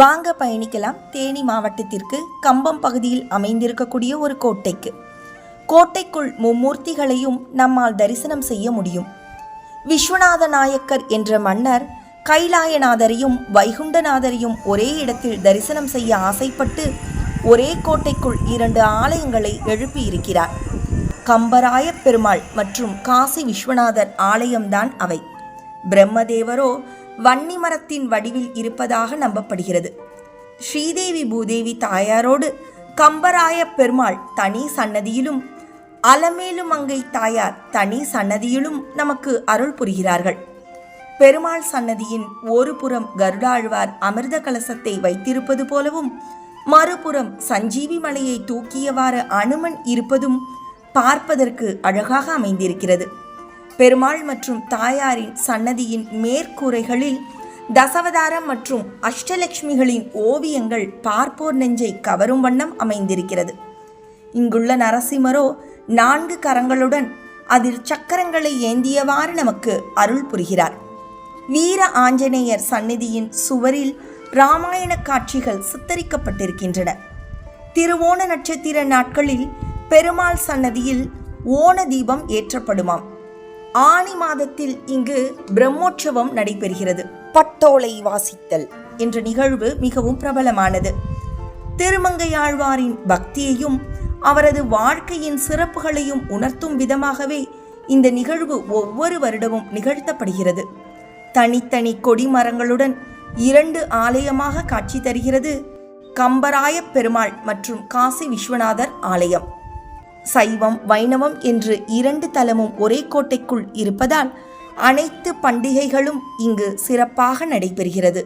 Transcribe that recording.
வாங்க பயணிக்கலாம் தேனி மாவட்டத்திற்கு. கம்பம் பகுதியில் அமைந்திருக்கக்கூடிய ஒரு கோட்டைக்கு. கோட்டைக்குள் மும்மூர்த்திகளையும் நம்மால் தரிசனம் செய்ய முடியும். விஸ்வநாத நாயக்கர் என்ற மன்னர் கைலாயநாதரையும் வைகுண்டநாதரையும் ஒரே இடத்தில் தரிசனம் செய்ய ஆசைப்பட்டு ஒரே கோட்டைக்குள் இரண்டு ஆலயங்களை எழுப்பியிருக்கிறார். கம்பராய பெருமாள் மற்றும் காசி விஸ்வநாதர் ஆலயம்தான் அவை. பிரம்மதேவரோ வன்னி மரத்தின் வடிவில் இருப்பதாக நம்பப்படுகிறது. ஸ்ரீதேவி பூதேவி தாயாரோடு கம்பராய பெருமாள் தனி சன்னதியிலும் அலமேலு மங்கை தாயார் தனி சன்னதியிலும் நமக்கு அருள் புரிகிறார்கள். பெருமாள் சன்னதியின் ஒரு புறம் கருடாழ்வார் அமிர்த கலசத்தை வைத்திருப்பது போலவும் மறுபுறம் சஞ்சீவி மலையை தூக்கியவாறு அனுமன் இருப்பதும் பார்ப்பதற்கு அழகாக அமைந்திருக்கிறது. பெருமாள் மற்றும் தாயாரின் சன்னதியின் மேற்கூரைகளில் தசவதாரம் மற்றும் அஷ்டலட்சுமிகளின் ஓவியங்கள் பார்ப்போர் நெஞ்சை கவரும் வண்ணம் அமைந்திருக்கிறது. இங்குள்ள நரசிம்மரோ நான்கு கரங்களுடன் அதில் சக்கரங்களை ஏந்தியவாறு நமக்கு அருள் புரிகிறார். வீர ஆஞ்சநேயர் சந்நிதியின் சுவரில் இராமாயண காட்சிகள் சித்தரிக்கப்பட்டிருக்கின்றன. திருவோண நட்சத்திர நாட்களில் பெருமாள் சன்னதியில் ஓண தீபம் ஏற்றப்படுமாம். ஆனி மாதத்தில் இங்கு பிரம்மோற்சவம் நடைபெறுகிறது. பட்டோலை வாசித்தல் என்ற நிகழ்வு மிகவும் பிரபலமானது. திருமங்கையாழ்வாரின் பக்தியையும் அவரது வாழ்க்கையின் சிறப்புகளையும் உணர்த்தும் விதமாகவே இந்த நிகழ்வு ஒவ்வொரு வருடமும் நிகழ்த்தப்படுகிறது. தனித்தனி கொடிமரங்களுடன் இரண்டு ஆலயமாக காட்சி தருகிறது கம்பராய பெருமாள் மற்றும் காசி விஸ்வநாதர் ஆலயம். சைவம் வைணவம் என்று இரண்டு தலமும் ஒரே கோட்டைக்குள் இருப்பதால் அனைத்து பண்டிகைகளும் இங்கு சிறப்பாக நடைபெறுகிறது.